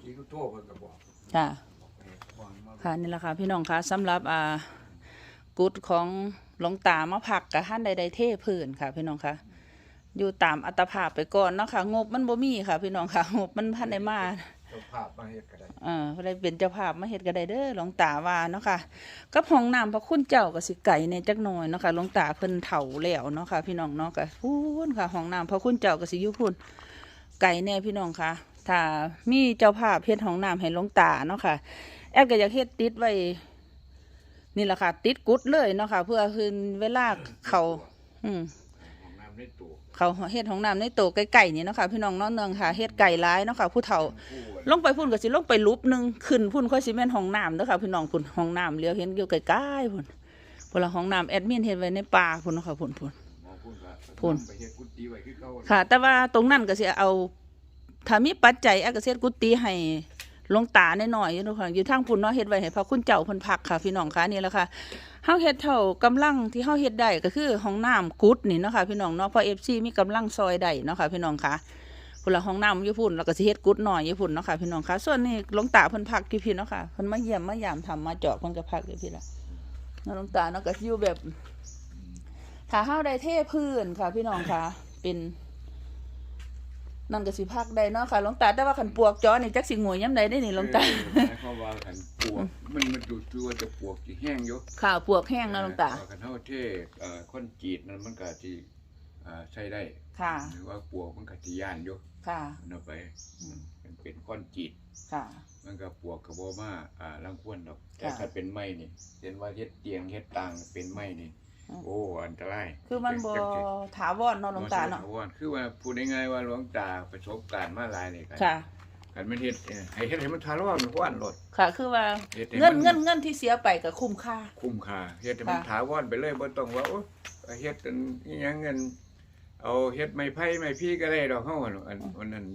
ที่เขาโทรเพิ่นก็บอกจ้ะบอกให้วางมาค่ะนี่แหละค่ะพี่น้องคะสำหรับอ่ากุดของหลวงตามาผักกับท่านใดๆเทพื้นค่ะ พี่น้องคะอยู่ตามอัตภาพไปก่อนเนาะค่ะงบมันบ่มีค่ะ พี่น้องค่ะงบมันพันได้มาเจ้าภาพมาเฮ็ดก็ได้เออบ่ได้เป็นเจ้าภาพมาเฮ็ดก็ได้เด้อหลวงตาว่าเนาะค่ะกับห้องน้ำพระคุณเจ้าก็สิไก่ในจักหน่อยเนาะค่ะหลวงตาเพิ่นเฒ่าแล้วเนาะค่ะพี่น้องเนาะก็พูนค่ะห้องน้ำพระคุณเจ้าก็สิอยู่พูนไก่แน่พี่น้องค่ะ ถ้ามีเจ้าภาพเฮ็ดห้องน้ำให้หลวงตาเนาะค่ะ แอดก็อยากเฮ็ดติดไว้ นี่แหละค่ะ ติดกุดเลยเนาะค่ะ เพื่อคืนเวลาเขาอืมห้องน้ำในตู้เขาเฮ็ดห้องน้ำในโตใกล้ๆนี่เนาะค่ะพี่น้องเนาะเนืองค่ะเฮ็ดไก่ร้ายเนาะค่ะผู้เฒ่าผู้อะลงไปพุ่นก็สิลงไปลุบหนึงขึ้นพุ่นค่อยสิแม่นห้องน้ำเด้อค่ะพี่น้องพุ่นห้องน้ำเลี้ยวเห็นอยู่ไกลๆพุ่นพุ่นละห้องน้ำแอดมินเฮ็ดไว้ในป่าพุ่นเนาะค่ะพุ่นพุ่นหมอพูดว่าพูนไปเฮ็ดกุฏิไว้คือเก่าค่ะ แต่ว่าตรงนั้นก็สิเอา ถ้ามีปัจจัยแอดก็สิเฮ็ดกุฏิให้ลงตาหน่อยๆอยู่เนาะคะอยู่ทางพุ่นเนาะเฮ็ดไว้ให้พระคุณเจ้าเพิ่นพักค่ะ พี่น้องค่ะนี่แหละค่ะเฮาเฮ็ดเท่ากำลังที่เฮาเฮ็ดได้ก็คือห้องน้ำกุดนี่เนาะค่ะพี่น้องเนาะเพราะ FC มีกำลังซอยได้เนาะค่ะพี่น้องค่ะพุ่นละห้องน้ำอยู่พุ่นแล้วก็สิเฮ็ดกุดหน่อยอยู่พุ่นเนาะค่ะพี่น้องค่ะส่วนนี้ลงตาเพิ่นพักอยู่พี่เนาะค่ะเพิ่นมาเยี่ยมมายามทำมาเจาะเพิ่นก็พักอยู่พี่ละเนาะลงตาเนาะก็อยู่แบบถ้าเฮาได้เทพื้นค่ะ พี่น้องค่ะเป็น นั่นก็สิพักได้เนาะค่ะหลวงตาแต่ว่าคันปวกจอนี่จักสิงวยยามใดได้นี่หลวงตาเออหมายความว่าคันปวกมันมันดูตัวจะปวกสิแห้งอยู่ค่ะปวกแห้งเนาะหลวงตา เออคันเฮาเทเอ่อคนจีดนั้นมันก็สิอ่าใช้ได้ค่ะ หรือว่าปวกมันก็สิย่านอยู่ค่ะ มันเอาไปอืมมันเป็นก้อนจีดค่ะ มันก็ปวกกระโบมาอ่าลังควรดอกแต่ค่ะ ถ้าเป็นไม้นี่เห็นว่าเฮ็ดเตียงเฮ็ดต่างเป็นไม้นี่อืม โอ้อันตรายคือมันบ่จังสิถาวรเนาะหลวงตาเนาะบ่ใช่ถวรคือว่าพูดง่ายๆว่าหลวงตาประสบการณ์มาหลายนี่ครับค่ะกันมันเฮ็ดเอ่อให้เฮ็ดให้มันทารอนมันกวนรถค่ะ คือว่าเฮ็ดให้เงินมัเงินเงินที่เสียไปก็คุ้มค่า คุ้มค่าเฮ็ดให้มันค่ะถาวรไปเลยบ่ต้องว่าโอ้เฮ็ดอันอิหยังเงิน เอาเฮ็ดไม้ไผ่ไม้พี่ก็ได้ดอกเฮาอันอันอันนั้น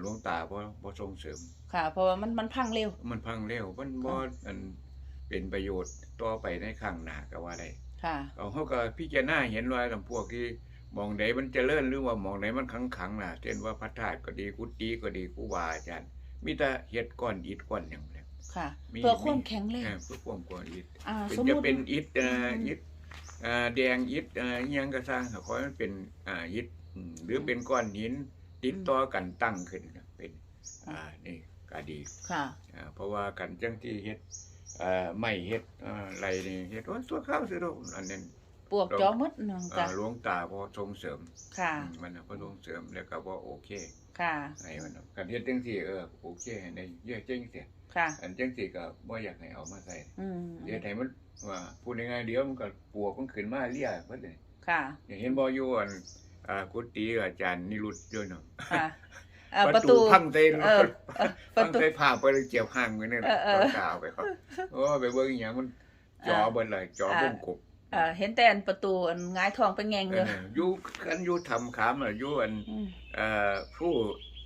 หลวงตาบ่บ่ส่งเสริม ค่ะ เพราะว่ามันมันพังเร็ว มันพังเร็วมันบ่อันเป็นประโยชน์ต่อไปในข้างหน้าก็ว่าได้ ค่ะเอาเขาก็พิจารณาเห็นว่าลำพวกที่มองใดมันเจริญหรือว่ามองใดมันขังขังๆน่ะเช่นว่าพระธาตุก็ดีกุฏิก็ดีครูบาอาจารย์มีแต่เฮ็ดก้อนอิฐก้อนหยังแหละค่ะมีเพื่อความแข็งแรงเออเพื่อความก้อนอิฐอ่าเป็นสมจะมุติเป็นอิฐเอ่ออืมอิฐเอ่อแดงอิฐเอ่ออิหยังก็สร้างขอให้มันเป็นอ่าอิฐอืมหรือเป็นก้อนหินติดต่อกันตั้งขึ้นน่ะเป็นอ่านี่ก็ดีค่ะอ่าเพราะว่ากันจังที่เฮ็ดเอ่อ ไม่เฮ็ดอ่าไรนี่เฮ็ดว่าตัวข้าวสิโดอันนั้นปวกจอมดเนาะอ่าจ้ะหลวงตาพอส่งเสริม ค่ะอืมมันน่ะพอส่งเสริมแล้วก็บ่โอเค ค่ะให้มันน่ะกันเฮ็ดจังซี่เออโอเคให้ได้เยอะจังซี่ค่ะอันจังซี่ก็บ่อยากให้เอามาใส่อืมเดี๋ยวให้มันว่าพูดง่ายๆเดี๋ยวมันก็ปวกมันขึ้นมาเลียเพิ่นเลยค่ะอย่างเห็นบ่อยู่อันอ่ากุฏิอาจารย์นิรุตด้วยเนาะค่ะอ่า ประตูพังเต็มเออเออปพัระงตูเต็มผ่าไปเลยเจียวห่างไว้เนี่ยเออเออต้องกล่าวไปครับโอ้ไปเบิ่งอีหยังมันจอเบิ่นเลยจอวงกบอ่าเห็นแต่อันประตูอันหงายทองไปแงงเอเลยออยู่กันอยู่ทำขามน่ะอยู่อันอืมเอ่อผู้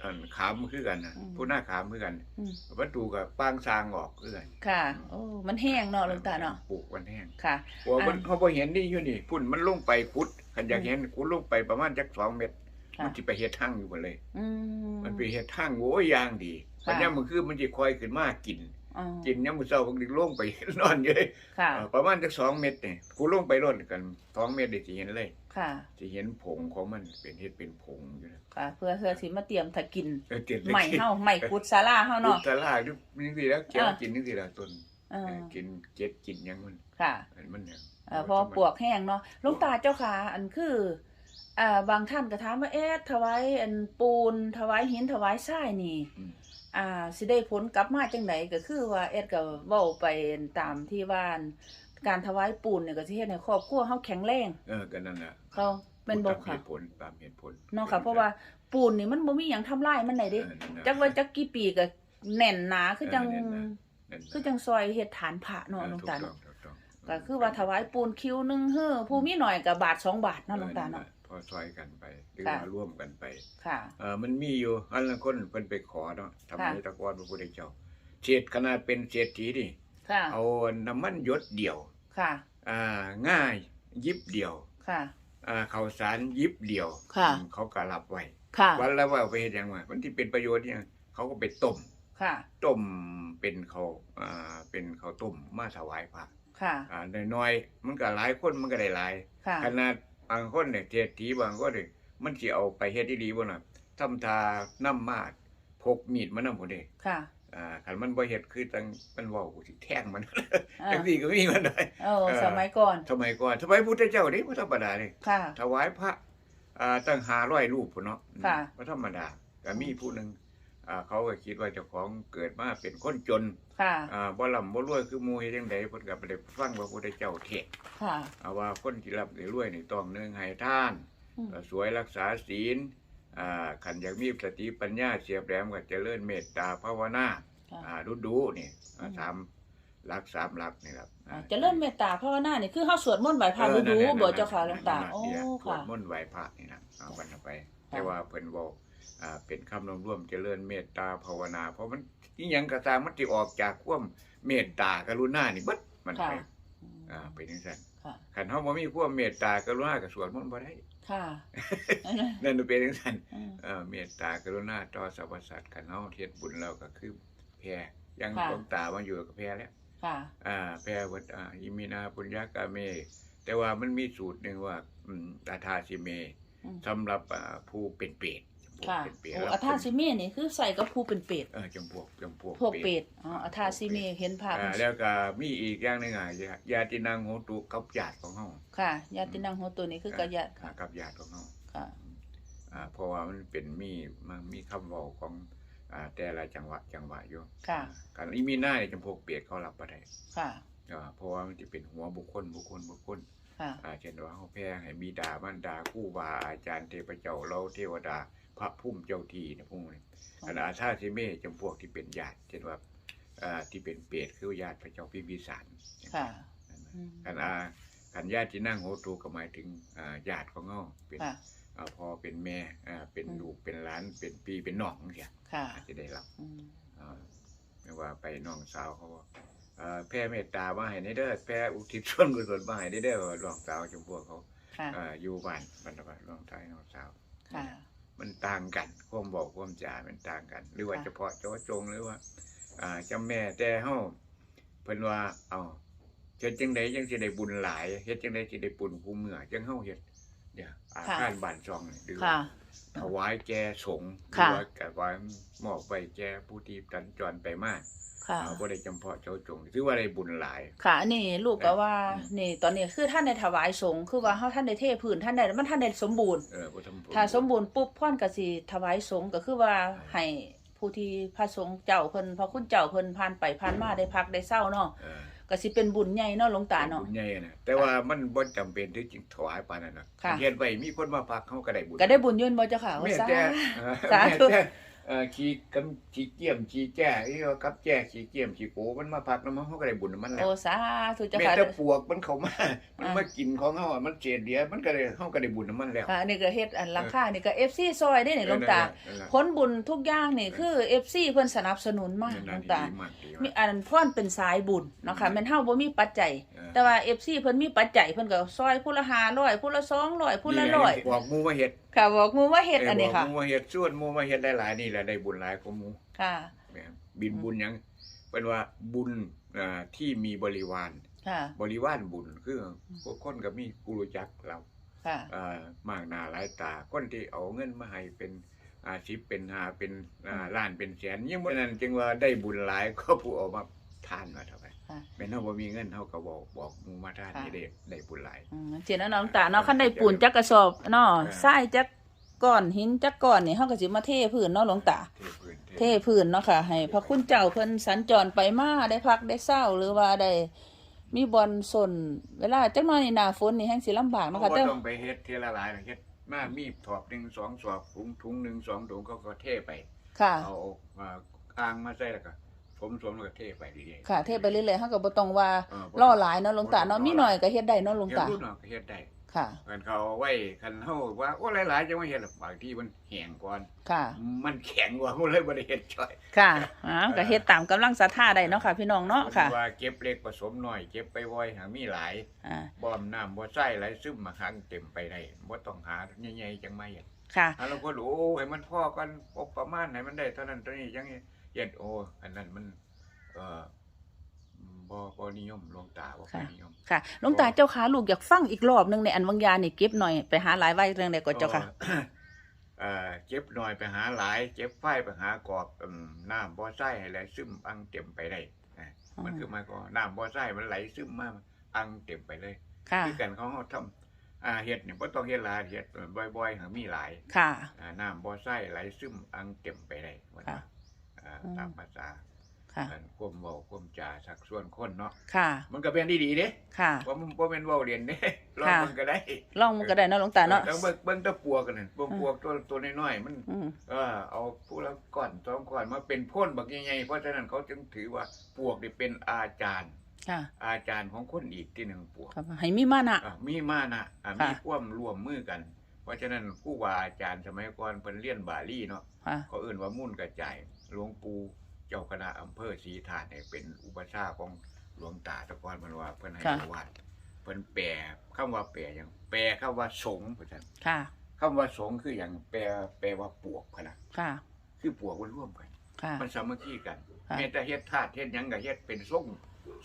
อันขามคือกันนะอืมผู้หน้าขามคือกันอืมประตูกับปางซางออกคือกันค่ะโอ้มันแห้งเนาะหลวงตาเนาะปลูกมันแห้งค่ะเพราะว่ามันอ่าเขาบ่เห็นนี่อยู่นี่พุ่นมันลงไปขุดคันอยากเห็นขุดลงไปประมาณจักสองเมตรค่ะมันสิไปเฮ็ดทางอยู่บ่เลย อืมมัน ไปเฮ็ดทางโอ้ยอย่างดีค่ะปัญญามมันคือมันสิคอยขึ้นมากินอ๋อกินยามมื้อเช้าเพิ่นสิลงไปนอนอยู่เลยค่ะเอ่อประมาณจักสองเมตรนี่กูลงไปรถกันสองเมตรได้สิเห็นเลยค่ะสิเห็นผงของมันเป็นเฮ็ดเป็นผงอยู่นะค่ะ เพื่อเพื่อสิมาเตรียมถ้ากินเออเจ็ดใหม่เฮาใหม่กุดศาลาเฮาลูกเนาะตลาดนี่จังซี่แล้วเกี่ยวอ่ากินจังซี่ล่ะต้นเออเออกินเจ็ดกินหยังมันค่ะอันมันเนี่ยเอ่อเพอปวกแห้งเนาะหลุงตาเจ้าค่ะอันคือ อ่าบางท่านก็ถามว่าเอ๊ะถวายอันปูนถวายหินถวายทรายนี่ อืม อ่าสิได้ผลกลับมาจังไดก็คือว่าเอ็ดก็เว้าไปตามที่ว่าอันการถวายปูนเนี่ยก็สิเฮ็ดให้ครอบครัวเฮาแข็งแรงเออก็นั่นแหละเขาเป็นบ่ตามเหค่ะตุผลตามเหตุผลเนาะค่ะเพราะว่าปูนนี่มันบ่มีหยังทำลายมันได้เอเด้อนั่นน่ะ จักว่าจักกี่ปีก็แน่นหนาคือจังเออแน่นหนา นั่นน่ะคือจังซอยเฮ็ดฐานพระเนาะเออหลวงถูกตาต้อเนาะงถูกต้องก็คือว่าถวายปูนคิวหนึงเฮ้อผู้มีหน่อยก็บาทสองบาทเนาะหลวงตาเนาะพอ ซอยกันไป หรือค่ะว่าร่วมกันไป ค่ะ เออมันมีอยู่อันละคนเพิ่นไปขอเนาะทำค่ะให้ตะกอนพระพุทธเจ้าเศษขนาดเป็นเศรษฐีนี่ค่ะ เอาน้ำมันหยดเดียว ค่ะ อ่าง่ายยิบเดียว ค่ะ อ่าข้าวสารยิบเดียวค่ะ อืมเขาก็รับไว้ค่ะ วันละว่าเอาไปเฮ็ดหยังวะมันที่เป็นประโยชน์เนี่ยเขาก็ไปต้มค่ะ ต้มเป็นเขาวอ่าเป็นข้าวต้มมาถวายพระค่ะ อ่าน้อยๆมันก็หลายคนมันก็ได้หลาย ค่ะ ขนาด บางคนเนี่ยเทศทีบางคนเนี่ยมันสิเอาไปเฮ็ดดีๆบ่น่ะทำทานำมาดพกมีดมานำบ่ได้ค่ะ อ่าคันมันบ่เฮ็ดคือจังมันเว้ากูสิแทงมันอ่าจังซี่ก็มีมันได้โอ้สมัยก่อนสมัยก่อนสมัยพุทธเจ้านี่บ่ธรรมดานี่ค่ะถวายพระอ่าตั้ง500รูปพุ่นเนาะค่ะบ่ธรรมดาก็มีผู้หนึง อ่าเขาก็คิดว่าเจ้าของเกิดมาเป็นคนจนค่ะ อ่าบ่ร่ำบ่รวยคือหมู่เฮ็ดจังไดเพิ่นก็บ่ได้ฟังว่าพระพุทธเจ้าเทศน์ค่ะเอาว่าคนที่ร่ำได้รวยนี่ต้องหนึ่งให้ทานอืมเอ่อสวยรักษาศีลอ่าขันอยากมีสติปัญญาเสียบแหลมก็เจริญเมตตาภาวนาค่ะอ่าดูดูๆนี่อ่าอืมสามหลักสามหลักนี่ครับอ่าเจะเริ่มเมตตาภาวนานี่คือเฮาสวดมนต์ไหว้พระเออดูนั่นแหละๆบ่นั่นแหละเจ้าค่ะหลวงตา นั่นแหละโอ้นี่แหละสวค่ะดมนต์ไหว้พระนี่นะเอาวันเอาไป แต่ว่าเพิ่นบอกอ่า เป็นคำรวมๆเจริญเมตตาภาวนา เพราะมันอีหยังก็ตามมันสิออกจากความเมตตากรุณานี่เบิดมันค่ะไปอืมอ่าเป็นจังซั่นค่ะคันเฮาบ่มีความเมตตากรุณาก็สวดมนต์บ่ได้ค่ะนั่นเป็นจังซั่นอืมเอ่อเมตตากรุณาต่อสรรพสัตว์กันเฮาเฮ็ดบุญแล้วก็คือแผ่อยังค่ะหลวงตามาอยู่กับแผ่แล้วค่ะอ่าแผ่วัดอ่าอิมินาปุญญากาเม แต่ว่ามันมีสูตรหนึงว่าอืมอาทาสิเมอืมสำหรับอ่าผู้เป็นเปรตจำพ วกค่ะเป็นเปรตโอ้แล้วอาทาซิเมนี่คือใส่กับผู้เป็นเป็ดเออจำพวกจำพวกพวกเป็ดอ๋ออาทาซิเมเห็นภาพอ่าแล้วก็มีอีกอย่างหนึงอะญาญาตินางโหตุกับญาติของเฮาค่ะญาตินังโหตัวนี้คือกะญาติอ่าค่ะกับญาติของเฮา ค่ะ อ่าเพราะว่ามันเป็นมีมันมีคำเว้าของอ่าแต่ละจังหวัดจังหวะอยู่ค่ะ การอีมีหน้าเนี่ยจำพวกเปียดเขารับบ่ได้ค่ะอ่าเพราะว่ามันจะเป็นหัวบุคคลบุคคลบุคคลค่ะ อ่าเช่นว่าเขาแพ้ให้มีดามันดาครู่บาอาจารย์เทพเจ้าเราเทวดา พระพุ่มเจ้าทีนะพวกนี้ขณะชาติเมฆจำพวกที่เป็นญาติเช่นว่าอ่าที่เป็นเปรตคือญาติพระเจ้าพิมพิสารค่ะอืมกันอากันญาติที่นั่งโหตูก็หมายถึงอ่าญาติของเขาเป็นค่ะอ่าพ่อเป็นแม่อ่าเป็นอืมลูกเป็นหลานเป็นปีเป็นน้องเสียค่ะอาจจะได้รับอืมอ่าไม่ว่าไปน้องสาวเขาว่าเอ่อแผ่เมตตามาให้ในเด้อแผ่อุทิศส่วนกุศลมาให้ในเด้อว่าน้องสาวจมพวกเขาค่ะเอ่ออยู่บ้านบรรดาน้องชายน้องสาวค่ะ มันต่างกันความบอกความจามันต่างกัน หรือว่าค่ะเฉพาะเจาะจงหรือว่าอ่าจำแม่แต่เฮาเพิ่นว่า เอาเฮ็ดจังไดจังสิได้บุญหลายเฮ็ดจังไดสิได้บุญคู่เมื่อจังเฮาเฮ็ด เดี๋ยวอาคารบ้านช่องนี่หรือว่าค่ะ ถวายแก่สงฆ์หรืค่ะ อว่าถวายมอบไปแก่ผู้ที่สัญจรไปมาค่ะอ่าบ่ได้จำเพาะเจ้าจงถือว่าได้บุญหลาย ค่ะอันนี้ลูกก็ว่าอืม นี่ตอนนี้คือท่านได้ถวายสงฆ์คือว่าเฮาท่านได้เทพื้นท่านได้มันท่านได้สมบูรณ์ เออบ่ทำบุญถ้าสมบูรณ์ปุ๊บพ่อนก็สิถวายสงฆ์ก็คือว่าให้ผู้ที่พระสงฆ์เจ้าเพิ่นพระคุณเจ้าเพิ่นผ่านไปผ่านมาได้พักได้เศร้าเนาะ เออ ก็สิเป็นบุญใหญ่เนาะหลวงตาเนาะ บุญใหญ่นะแต่ว่ามันบ่จำเป็นที่จริงถวายปานนั้นน่ะค่ะ เฮ็ดไว้มีคนมาพักเฮาก็ได้บุญก็ได้บุญยืนบ่เจ้าค่ะแม่ว่าซะแต่เออสาแม่ธุแต่เอ่อขี้กำขี้เกียมขี้แจ้อีว่ากับแจ้ขี้เกียมขี้โกมันมาพักนำเฮาก็ได้บุญนำมันแล้โอ้วสาธุเจ้าแม่ค่ะแต่ปวกมันเข้ามามันอ่ามมากินของเฮาอะมันเศษเดียวมันก็ได้เฮาก็ได้บุญนำมันแล้ว ค่ะอันนี้ก็เฮ็ดอันหลังคานี่ก็ FC ซอยได้นี่หลวงตานั่นแหละผลบุญทุกอย่างนี่คือ FC เพิ่นสนับสนุนมากหลนั่วนงแหละตา ดีมากดีมีมาก อันพ่อนเป็นสายบุญเนาะค่ะแม่นเฮาบ่มีปัจจัย เออ แต่ว่า FC เพิ่นมีปัจจัยเพิ่นก็ซอยผู้ละ500ผู้ละ200ผู้ละนี่แหร้อยบอกหมู่มาเฮ็ดค่ะบอกหมู่ว่าเฮ็ดอันนี้ค่ะเบอกหมู่มาเฮ็ดส่วนหมู่มาเฮ็ดหลายๆนี่แหละได้บุญหลายกว่าหมู่ค่ะ แม่นบินบุญหยังเป็นว่าบุญอ่าที่มีบริวาร ค่ะ บริวารบุญคือพวกคนก็มีผู้รู้จักเราค่ะ อ่ามากหน้าหลายตาคนที่เอาเงินมาให้เป็นอาชีพเป็นหาเป็นอ่าล้านเป็นแสนยิ่งบ่นั้นจึงว่าได้บุญหลายก็ผู้เอามาทานมาเท่าไหร่ ค่ะแม่นเฮาบ่มีเงินเฮาก็บอกบอกหมู่มาทานค่ะนี่ได้ได้บุญหลาย อืมเจนน้องตาเนาะคันได้ปูนจักกระสอบเนาะเออ ทรายจักก้อนหินจักก้อนนี่เฮาก็สิมาเทพื้นเนาะหลวงตา เทพื้นเทพื้นเนาะค่ะ ให้พระคุณเจ้าเพิ่นสัญจรไปมาได้พักได้เศร้าหรือว่าได้มีบอลสนเวลาจักหน่อยนี่หน้าฝนนี่แฮงสิลำบากเนาะเนาะค่ะค่ะแต่ ต้องไปเฮ็ดเทละหลายนะเฮ็ดมามีถอบหนึ่งสองสอบถุงถุงหนึ่งสองถุงเขาก็เทไปค่ะ เอาอ่าอ่างมาใส่แล้วก็ สมสมแล้วก็เทไปดีๆค่ะ เทไปเรื่อยๆเฮาก็บ่ต้องว่าเออล่อหลายเนาะหลวงตาเนาะมีหน่อยก็เฮ็ดได้เนาะหลวงเฮ็ดตา รุ่นเนาะก็เฮ็ดได้ค่ะ คันเขาเอาไว้คันเฮาว่าโอ้หลายๆจังว่าเฮ็ดหรอกบางทีมันแห้งก่อน ค่ะ มันแข็งกว่ามันเลยบ่ได้เฮ็ดช่อยค่ะอ่าก็เฮ็ดตามกำลังศรัทธาได้เนาะค่ะ พี่น้องเนาะค่ะ ว่าเก็บเล็กผสมน้อย เก็บไปไว้หามีหลาย อ่า บ่อมน้ำบ่ใส่ไหลซึมมาค้างเต็มไปได้บ่ต้องหาใหญ่ๆจังมาเฮ็ดค่ะถ้าเราก็ดูโอ้ให้มันพ่อกันพอประมาณไหนมันได้เท่านั้นเท่านี้ยังเย็ดโอ้อันนั้นมัน เอ่อบ่บ่นิยมหลวงตาบ่ค่อยค่ะ นิยมค่ะหลวงตาเจ้าขาลูกอยากฟังอีกรอบหนึงในอันวังยานี่เก็บหน่อยไปหาหลายไว้เรื่องใดก็เจ้าค่ะเอ่อเจ็บหน่อยไปหาหลาย เจ็บไฟไปหากอบอืมน้ำบ่อไส้ให้ไหลซึมอังเต็มไปได้อะมันคือหมายก็น้ำบ่อไส้มันไหลซึมมาอังเต็มไปเลย ค่ะ คือกันเขาเขาทำอ่าเฮ็ดนี่บ่ต้องเฮ็ดหลายเฮ็ดบ่อยๆหามีหลายค่ะ อ่าน้ำบ่อไส้ไหลซึมอังเต็มไปได้ว่าค่ะ อ่าอืมตามภาษาค่ะ อันความเว้าความจาสักส่วนคนเนาะค่ะ มันก็เป็นดีๆเด้ค่ะเพราะมันบ่แม่นเว้าเรียนเด้ลองค่ะมันก็ได้ลองมันก็ได้เนาะหลวงตาเนาะ ต้องเบิ่งเบิ่งแตะปัวกันนั่นปวกอืมปวกตัวตัวน้อยๆมัน อืมเออเอาผู้ละก่อนสองก่อนมาเป็นพ่นบักใหญ่ๆเพราะฉะนั้นเขาจึงถือว่าปวกนี่เป็นอาจารย์ ค่ะอาจารย์ของคนอีกที่หนึ่งปวกครับให้มีมานะ อะมีมานะอะค่ะ มีความร่วมมือกัน เพราะฉะนั้นผู้ว่าอาจารย์สมัยก่อนเพิ่นเรียนบาลีเนาะค่ะ เขาเอื่นว่ามุ่นกระจาย หลวงปู่เจ้าคณะอำเภอศรีธาตุเนี่ยเป็นอุปชฌาย์ของหลวงตาแตะกอนมันว่าเพิ่นให้ค่ะ ประวัติเพิ่นแปลคำว่าแปลอย่างแปลคำว่าสงฆ์เพราะฉะนั้นค่ะคำว่าสงฆ์คืออย่างแปลแปลว่าปวกพะนะค่ะ คือปวกมันร่วมกัน ค่ะ มันสามัคคีกันค่ะแม้แต่เฮ็ดธาตุเฮ็ดหยังก็เฮ็ดเป็นส่ง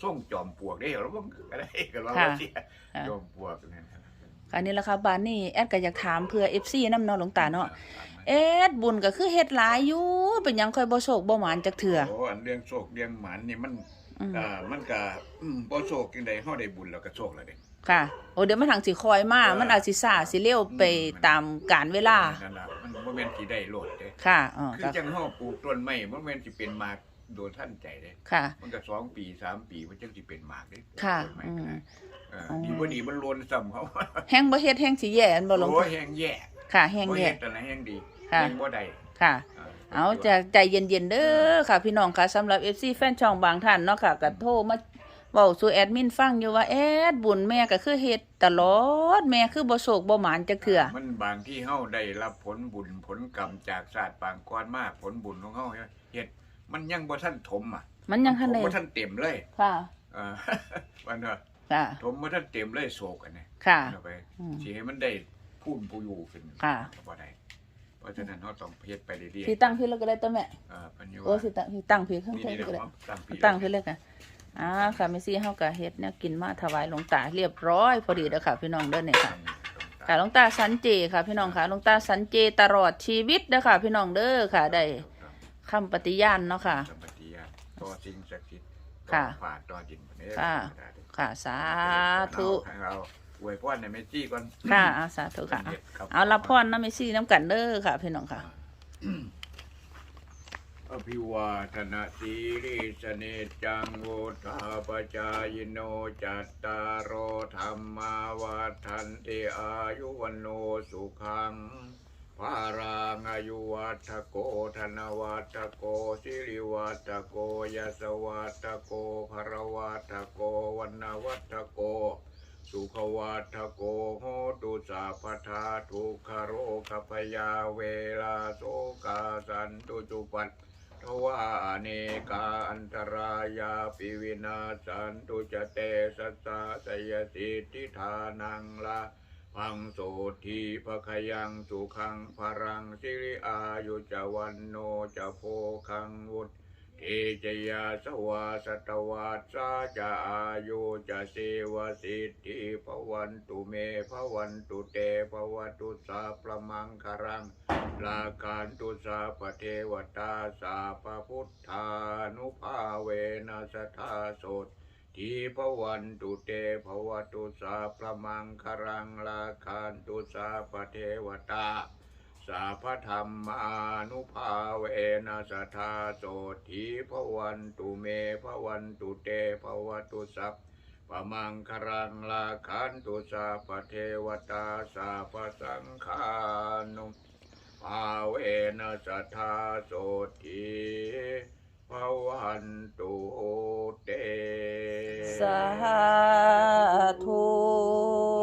ส่งจอมปลวกได้แล้วมันก็ได้ก็ว่าค่ะว่าเสียค่ะจอมปลวกนั่นนะ อันนี้ละค่ะบานนี่แอดก็อยากถามเพื่อ FC นำเนาะหลวงตาเนาะครับเอ็ดบุญก็คือเฮ็ดหลายอยู่เป็นหยังค่อยบ่โชคบ่หมานจักเทื่อโอ้อันเรื่องโชคเรื่องหมานนี่มันอืมอ่ามันก็อืมบ่โชคจังได๋เฮาได้บุญแล้วก็โชคแล้วเด้ ค่ะ โอ้เดี๋ยวมันทางสิคอยมาเออ มันอาจสิซ่าสิเร็วไปตามกาลเวลานั่นล่ะมันบ่แม่นสิได้โลดเด้ค่ะอ๋อคือก็จังเฮาปลูกต้นไม้บ่แม่นสิเป็นหมากโดยท่านใจเด้ ค่ะ มันก็สองปีสามปีมันจังสิเป็นหมากเด้ค่ะต้นไม้อืก็มได้เอออ๋อ ดีบ่ดีมันโลนซ้ำเขาแฮงบ่เฮ็ดแฮงสิแย่อันบ่หลวงโอ้ตายแฮงแย่ค่ะแฮงบ่แย่เฮ็ดแต่ละแฮงดีค่ะแฮงบ่ได้ค่ะ เอาจะใจเย็นๆเด้อค่ะ พี่น้องค่ะสำหรับ FC แฟนช่องบางท่านเนาะค่ะก็โทรมาเว้าสู่แอดมินฟังอยู่ว่าแอดบุญแม่ก็คือเฮ็ดตลอดแม่คือบ่โศกบ่หมานจักเทื่อ มันบางที่เฮาได้รับผลบุญผลกรรมจากศาสตร์ปางก่อนมาผลบุญของเฮาเฮ็ดมันยังบ่ทันถมอะมันยังทันได้บ่ทันเต็มเลยค่ะ เออวันว่า ค่ะ ถมบ่ทันเต็มเลยโศกอันนี้ค่ะ เอาไปอืม สิให้มันได้พูนผู้อยู่ขึ้นค่ะ ก็บ่ได้เพราะฉะนั้นเฮาต้องเฮ็ดไปเรื่อยพี่ตั้งพี่แล้วก็ได้ตัวแม่ๆเออเพิ่นอยู่โอ้ว่าสิตั้งพี่ตั้งพี่ข้างนี่เทิงนี่ก็ได้เดี๋ยวตั้งปีตั้งพี่เลยค่ะอ่าค่ะแม่ซี่เฮาก็เฮ็ดแนวกินมาถวายหลวงตาเรียบร้อยพอดีเด้อค่ะ พี่น้องเด้อเนี่ยค่ะ ค่ะหลวงตาสันเจค่ะ พี่น้องค่ะหลวงตาสันเจตลอดชีวิตเด้อค่ะ พี่น้องเด้อค่ะ ได้คำปฏิญาณเนาะค่ะ สัมปติญาณต่อสิ่งศักดิ์สิทธิ์ ค่ะต่อฟ้าต่อดินบัดนี้ค่ะ ค่ะสาธุให้เราอวยพรในเมจี้ก่อนค่ะอ่าสาธุค่ะเอารับพรน้ำเมซี่น้ำกันเด้อค่ะพี่น้องค่ะ อภิวาทนาสีริสเนจังโวทาปจายโนจัตตารโอธรรมาวาทันติอายุวันโนสุขัง ภารังอายุวัฏโกธนวัฏโกสิริวัฏโกยสวัฏโกภรวัฏโกวันวัฏโก สุขวัฏโกโหตุสาพทาทุกขโรคพยาเวลาโสกาสันตุจุปัตทวาเนกาอันตรายาปิวินาสันตุจเตสัสสะสยสิทธิธานังละ พังโสทีภคยังสุขังพรังสิริอายุจวันโนจะโพคังวุฒเอจยาสวาสตวัสาจะอายุจะเสวสิทธิภวันตุเมภวันตุเตภวตุสาประมังคารังลาการตุสาปเทวตาสาปพุทธานุภาเวนัสทาโสต ทีภวันตุเตภวตุสาประมังคารังลาการตุสาปเทวตา สาพธรรมานุภาเวนัสทธาโสทีพวันตุเมพวันตุเตภวตุสัพปะมังคารังลาคันตุสาปเทวตาสาปสังฆานุภาเวนัสทธาโสที ภวันตุเต สาธุ